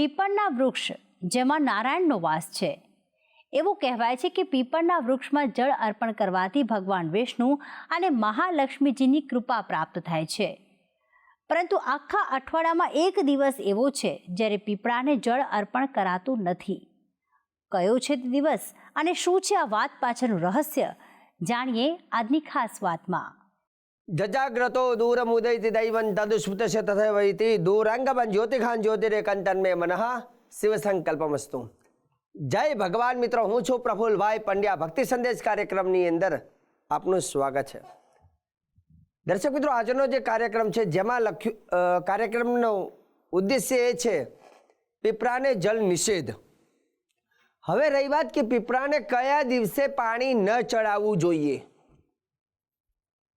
પીપળના વૃક્ષ, જેમાં નારાયણનો વાસ છે. એવું કહેવાય છે કે પીપળના વૃક્ષમાં જળ અર્પણ કરવાથી ભગવાન વિષ્ણુ અને મહાલક્ષ્મીજીની કૃપા પ્રાપ્ત થાય છે. પરંતુ આખા અઠવાડિયામાં એક દિવસ એવો છે, જ્યારે પીપળાને જળ અર્પણ કરાતું નથી. કયો છે તે દિવસ અને શું છે આ વાત પાછળનું રહસ્ય, જાણીએ આજની ખાસ વાતમાં. જજાગ્રતો દૂરમુદૈતિ દૈવં તદુસ્મૃતસ્ય તથૈવૈતિ દૂરાંગમં જ્યોતિખાન જ્યોતિરેકંતન મે મનઃ શિવ સંકલ્પમસ્તુ જય ભગવાન મિત્રો હું છું પ્રફુલભાઈ પંડ્યા ભક્તિ સંદેશ કાર્યક્રમની અંદર આપનું સ્વાગત છે દર્શક મિત્રો આજનો જે કાર્યક્રમ છે જેમાં લખ્યું કાર્યક્રમનો ઉદ્દેશ્ય એ છે પીપળાને જલ નિષેધ હવે રહી વાત કે પીપળાને કયા દિવસે પાણી ન ચડાવવું જોઈએ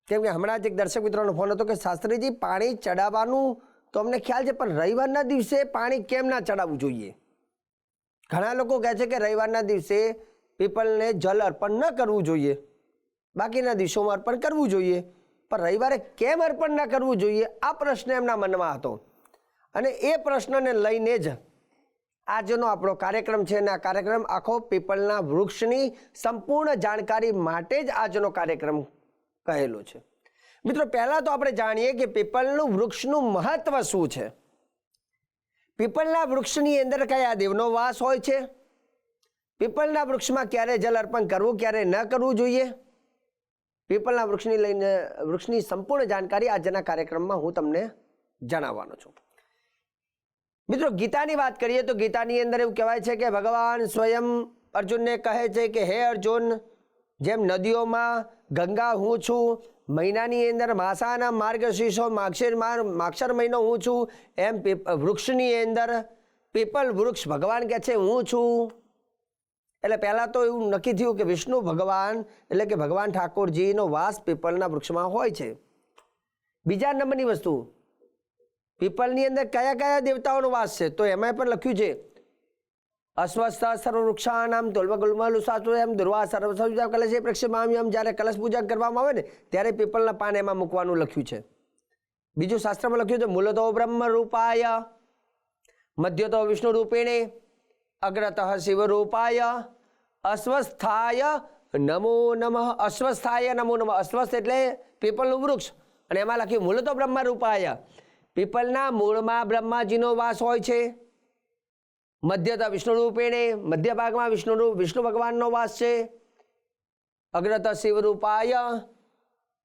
કેમ કે હમણાં જ એક દર્શક મિત્રોનો ફોન હતો કે શાસ્ત્રીજી, પાણી ચડાવવાનું તો અમને ખ્યાલ છે, પણ રવિવારના દિવસે પાણી કેમ ના ચડાવવું જોઈએ? ઘણા લોકો કહે છે કે રવિવારના દિવસે પીપલને જલ અર્પણ ન કરવું જોઈએ. બાકીના દિવસોમાં અર્પણ કરવું જોઈએ. પણ રવિવારે કેમ અર્પણ ના કરવું જોઈએ? આ પ્રશ્ન એમના મનમાં હતો. અને એ પ્રશ્નને લઈને જ આજનો આપણો કાર્યક્રમ છે અને આ કાર્યક્રમ આખો પીપલના વૃક્ષની સંપૂર્ણ જાણકારી માટે જ આજનો કાર્યક્રમ કહેલો છે. મિત્રો, પહેલાં તો આપણે જાણીએ કે પીપલનું વૃક્ષનું મહત્વ શું છે? પીપલના વૃક્ષની અંદર કયા દેવનો વાસ હોય છે? પીપલના વૃક્ષમાં ક્યારે જલ અર્પણ કરવું, ક્યારે ન કરવું જોઈએ? પીપલના વૃક્ષની લઈને, વૃક્ષની સંપૂર્ણ જાણકારી આજના કાર્યક્રમમાં હું તમને જણાવવાનો છું. મિત્રો, ગીતાની વાત કરીએ તો ગીતાની અંદર એવું કહેવાય છે કે ભગવાન સ્વયં અર્જુનને કહે છે કે, હે અર્જુન જેમ નદીઓમાં ગંગા હું છું, મહિનાની અંદર માસાના માર્ગશીર્ષો માક્ષર માક્ષર મહિનો હું છું, એમ વૃક્ષની અંદર પીપલ વૃક્ષ ભગવાન કહે છે, હું છું. એટલે પહેલાં તો એવું નક્કી થયું કે વિષ્ણુ ભગવાન, એટલે કે ભગવાન ઠાકોરજીનો વાસ પીપલના વૃક્ષમાં હોય છે. બીજા નંબરની વસ્તુ, પીપલની અંદર કયા કયા દેવતાઓનો વાસ છે? તો એમાં પણ લખ્યું છે અસ્વસ્થ સર્વવૃક્ષાનામ તુલ્મગુલ્મલુ સાચુ એમ દુર્વા સર્વ સૌજા કલશે પ્રક્ષમામી એમ જ્યારે કલશ પૂજા કરવામાં આવે ને, ત્યારે પીપલના પાન એમાં મૂકવાનું લખ્યું છે. બીજું શાસ્ત્રમાં લખ્યું છે, મૂલતો બ્રહ્મ રૂપાય મધ્યતો વિષ્ણુ રૂપેણે અગ્રતઃ શિવ રૂપાય અસ્વસ્થાય નમો નમઃ. અસ્વસ્થાય નમો નમઃ. અસ્વસ્થ એટલે પીપલનું વૃક્ષ. અને એમાં લખ્યું, મૂલતો બ્રહ્મ રૂપાય પીપલના મૂળમાં બ્રહ્માજીનો વાસ હોય છે. મધ્યતા વિષ્ણુ રૂપેણે મધ્ય ભાગમાં વિષ્ણુ વિષ્ણુ ભગવાનનો વાસ છે. અગ્રત શિવ રૂપાય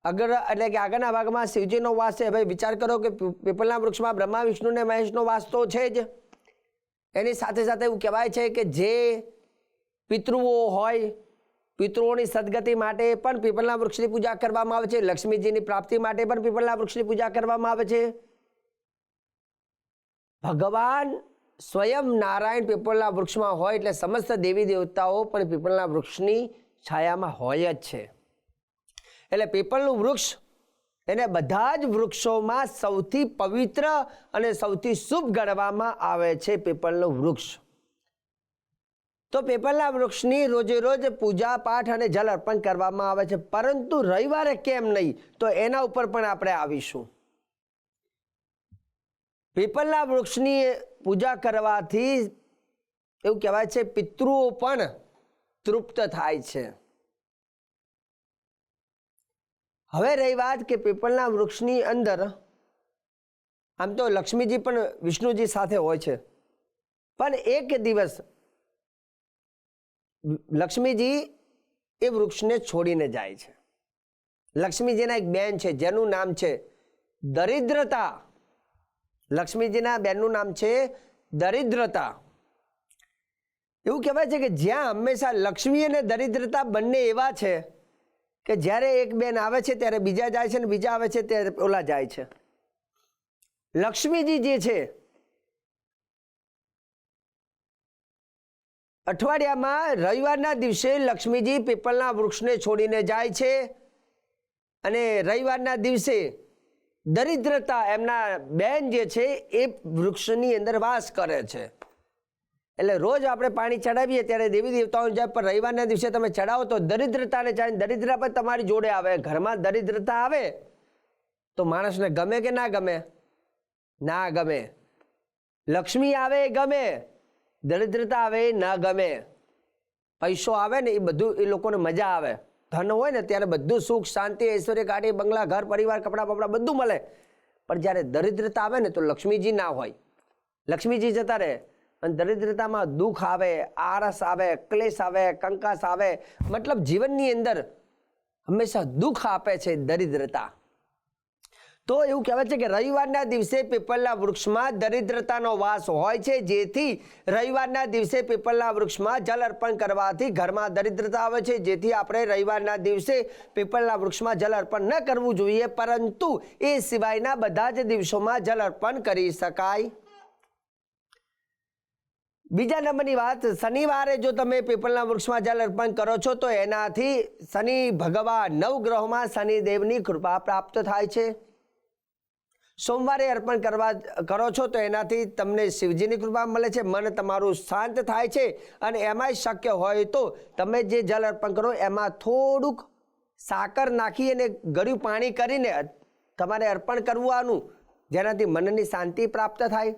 અગ્ર એટલે કે આગળના ભાગમાં શિવજીનો વાસ છે. ભાઈ, વિચાર કરો કે પીપલના વૃક્ષમાં બ્રહ્મા વિષ્ણુ ને મહેશનો વાસ તો છે જ. એની સાથે સાથે એવું કહેવાય છે કે જે પિતૃઓ હોય, પિતૃઓની સદગતિ માટે પણ પીપલના વૃક્ષની પૂજા કરવામાં આવે છે. લક્ષ્મીજીની પ્રાપ્તિ માટે પણ પીપલના વૃક્ષની પૂજા કરવામાં આવે છે. ભગવાન સ્વયં નારાયણ પીપળના વૃક્ષમાં હોય એટલે સમસ્ત દેવી દેવતાઓ પણ પીપળના વૃક્ષની છાયામાં હોય જ છે. એટલે પીપળનું વૃક્ષ એને બધા જ વૃક્ષોમાં સૌથી પવિત્ર અને સૌથી શુભ ગણવામાં આવે છે પીપળનું વૃક્ષ. તો પીપળના વૃક્ષની રોજે રોજ પૂજા પાઠ અને જલ અર્પણ કરવામાં આવે છે. પરંતુ રવિવારે કેમ નહીં? તો એના ઉપર પણ આપણે આવીશું. પીપળના વૃક્ષની પૂજા કરવાથી એવું કહેવાય છે, પિતૃઓ પણ તૃપ્ત થાય છે. હવે રહી વાત કે પીપલના વૃક્ષની અંદર, આમ તો લક્ષ્મીજી પણ વિષ્ણુજી સાથે હોય છે. પણ એક દિવસ લક્ષ્મીજી એ વૃક્ષને છોડીને જાય છે. લક્ષ્મીજીના એક બેન છે, જેનું નામ છે દરિદ્રતા. લક્ષ્મીજીના બેનનું નામ છે દરિદ્રતા. એવું કહેવાય છે કે જ્યાં હંમેશા લક્ષ્મી અને દરિદ્રતા બંને એવા છે કે જ્યારે એક બેન આવે છે ત્યારે બીજા જાય છે ને બીજા આવે છે ત્યારે ઓલા જાય છે. લક્ષ્મીજી જે છે અઠવાડિયામાં રવિવારના દિવસે લક્ષ્મીજી પીપલના વૃક્ષને છોડીને જાય છે અને રવિવારના દિવસે દરિદ્રતા એમના બેન જે છે એ વૃક્ષની અંદર વાસ કરે છે. એટલે રોજ આપણે પાણી ચડાવીએ ત્યારે દેવી દેવતાઓને જાય પણ રવિવારના દિવસે તમે ચડાવો તો દરિદ્રતાને જાય દરિદ્રતા પણ તમારી જોડે આવે, ઘરમાં દરિદ્રતા આવે, તો માણસને ગમે કે ના ગમે? ના ગમે. લક્ષ્મી આવે એ ગમે, દરિદ્રતા આવે એ ના ગમે. પૈસો આવે ને એ બધું એ લોકોને મજા આવે. ધન હોય ને ત્યારે બધું સુખ, શાંતિ, ઐશ્વર્ય, ગાડી, બંગલા, ઘર, પરિવાર, કપડાં, બપડા બધું મળે. પણ જ્યારે દરિદ્રતા આવે ને તો લક્ષ્મીજી ના હોય. લક્ષ્મીજી જતા રહે અને દરિદ્રતામાં દુઃખ આવે આરસ આવે, ક્લેશ આવે, કંકાસ આવે. મતલબ જીવનની અંદર હંમેશા દુઃખ આપે છે દરિદ્રતા. તો એવું કહેવાય છે કે રવિવારના દિવસે પીપળના વૃક્ષમાં દરિદ્રતાનો વાસ હોય છે. જેથી રવિવારના દિવસે પીપળના વૃક્ષમાં જલ અર્પણ કરવાથી ઘરમાં દરિદ્રતા આવે છે. જેથી આપણે રવિવારના દિવસે પીપળના વૃક્ષમાં જલ અર્પણ ન કરવું જોઈએ, પરંતુ એ સિવાયના બધા જ દિવસોમાં જલ અર્પણ કરી શકાય. બીજા નંબરની વાત, શનિવારે જો તમે પીપળના વૃક્ષમાં જલ અર્પણ કરો છો, તો એનાથી શનિ ભગવાન નવગ્રહોમાં શનિદેવની કૃપા પ્રાપ્ત થાય છે. સોમવારે અર્પણ કરવા કરો છો તો એનાથી તમને શિવજીની કૃપા મળે છે. મન તમારું શાંત થાય છે અને એમાંય શક્ય હોય તો તમે જે જલ અર્પણ કરો એમાં થોડુંક સાકર નાખી અને ગળ્યું પાણી કરીને તમારે અર્પણ કરવાનું જેનાથી મનની શાંતિ પ્રાપ્ત થાય.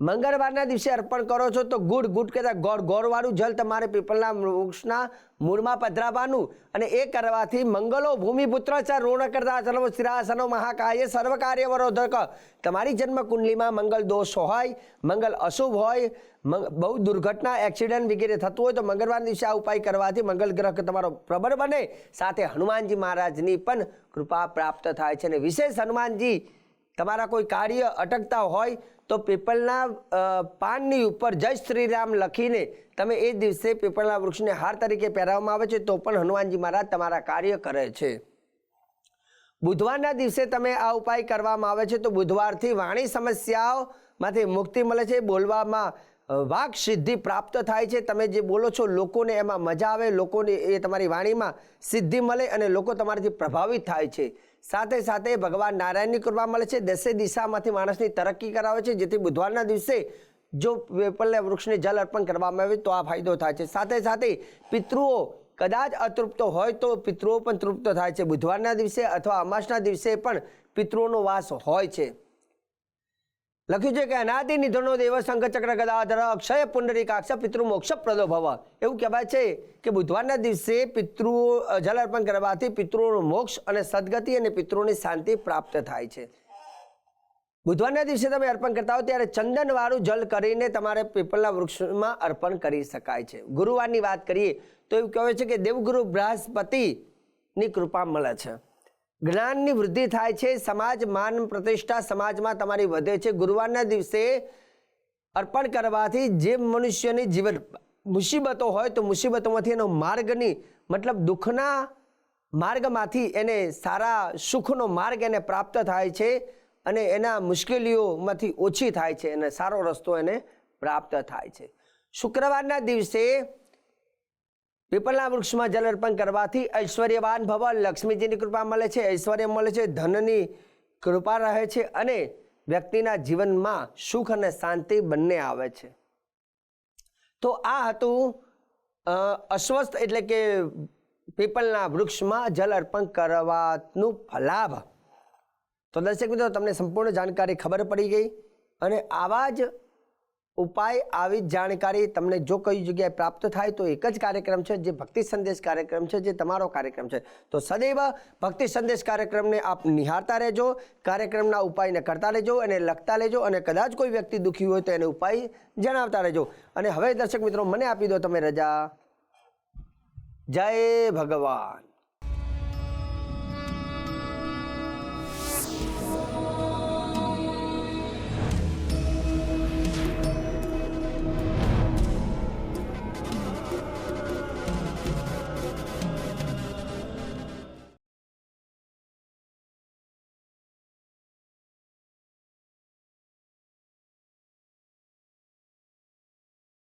મંગળવારના દિવસે અર્પણ કરો છો તો ગુડ ગુડ કહેતા ગોળ, ગોળવાળું જલ તમારે પીપળના વૃક્ષના મૂળમાં પધરાવવાનું અને એ કરવાથી મંગલો ભૂમિપુત્ર છે ઋણ કરતા સર્વ સ્થિરાસનો મહાકાય, સર્વ કાર્યવરોધક તમારી જન્મ કુંડલીમાં મંગલ દોષ હોય, મંગલ અશુભ હોય બહુ દુર્ઘટના, એક્સિડન્ટ વગેરે થતું હોય તો મંગળવાર દિવસે આ ઉપાય કરવાથી મંગલ ગ્રહ તમારો પ્રબળ બને. સાથે હનુમાનજી મહારાજની પણ કૃપા પ્રાપ્ત થાય છે અને વિશેષ હનુમાનજી તમારા કોઈ કાર્ય અટકતા હોય તો પીપળના પાનની ઉપર જય શ્રીરામ લખીને તમે એ દિવસે પીપળના વૃક્ષને હાર તરીકે પહેરાવવામાં આવે છે, તો પણ હનુમાનજી મહારાજ તમારા કાર્ય કરે છે. બુધવારના દિવસે તમે આ ઉપાય કરવામાં આવે છે, તો બુધવારથી વાણી સમસ્યાઓમાંથી મુક્તિ મળે છે, બોલવામાં વાક સિદ્ધિ પ્રાપ્ત થાય છે. તમે જે બોલો છો, લોકોને એમાં મજા આવે, લોકોને એ તમારી વાણીમાં સિદ્ધિ મળે અને લોકો તમારાથી પ્રભાવિત થાય છે. સાથે સાથે ભગવાન નારાયણની કૃપા મળે છે. દસે દિશામાંથી માણસની તરક્કી કરાવે છે. જેથી બુધવારના દિવસે જો પીપળના વૃક્ષને જલ અર્પણ કરવામાં આવે તો આ ફાયદો થાય છે. સાથે સાથે પિતૃઓ કદાચ અતૃપ્ત હોય તો પિતૃઓ પણ તૃપ્ત થાય છે. બુધવારના દિવસે અથવા અમાસના દિવસે પણ પિતૃઓનો વાસ હોય છે. લખ્યું છે કે અનાદિ નિધનો દેવ શંખ ચક્ર ગદાધર, અક્ષય પુંડરીકાક્ષ પિતૃ મોક્ષ પ્રદો ભવ એવું કહેવાય છે કે બુધવારના દિવસે પિતૃ જલ અર્પણ કરવાથી પિતૃઓનો મોક્ષ અને સદગતિ અને પિતૃઓની શાંતિ પ્રાપ્ત થાય છે. બુધવારના દિવસે તમે અર્પણ કરતા હો ત્યારે ચંદનવાળું જલ કરીને તમારે પીપળના વૃક્ષમાં અર્પણ કરી શકાય છે. ગુરુવારની વાત કરીએ તો એવું કહેવાય છે કે દેવગુરુ બૃહસ્પતિની કૃપા મળે છે. જ્ઞાનની વૃદ્ધિ થાય છે. સમાજ માન પ્રતિષ્ઠા સમાજમાં તમારી વધે છે. ગુરુવારના દિવસે અર્પણ કરવાથી જે મનુષ્યની જીવન મુસીબતો હોય તો મુસીબતોમાંથી એનો માર્ગની, મતલબ દુઃખના માર્ગમાંથી એને સારા સુખનો માર્ગ એને પ્રાપ્ત થાય છે અને એના મુશ્કેલીઓમાંથી ઓછી થાય છે અને સારો રસ્તો એને પ્રાપ્ત થાય છે. શુક્રવારના દિવસે પીપળના વૃક્ષમાં જલ અર્પણ કરવાથી ઐશ્વર્યવાન ભવ લક્ષ્મીજીની કૃપા મળે છે. ઐશ્વર્ય મળે છે, ધનની કૃપા રહે છે અને વ્યક્તિના જીવનમાં સુખ અને શાંતિ બંને આવે છે. તો આ હતું અસ્વસ્થ એટલે કે પીપળના વૃક્ષમાં જલ અર્પણ કરવાનું લાભ તો દર્શક મિત્રો, તમને સંપૂર્ણ જાણકારી ખબર પડી ગઈ અને આવા જ ઉપાય આવી જાણકારી તમને જો કઈ જગ્યાએ પ્રાપ્ત થાય તો એક જ કાર્યક્રમ છે, જે ભક્તિ સંદેશ કાર્યક્રમ છે, જે તમારો કાર્યક્રમ છે. તો સદૈવ ભક્તિ સંદેશ કાર્યક્રમને આપ નિહાળતા રહેજો, કાર્યક્રમના ઉપાયને કરતા રહેજો અને લખતા રહેજો અને કદાચ કોઈ વ્યક્તિ દુઃખી હોય તો એને ઉપાય જણાવતા રહેજો. અને હવે દર્શક મિત્રો, મને આપી દો તમે રજા. જય ભગવાન.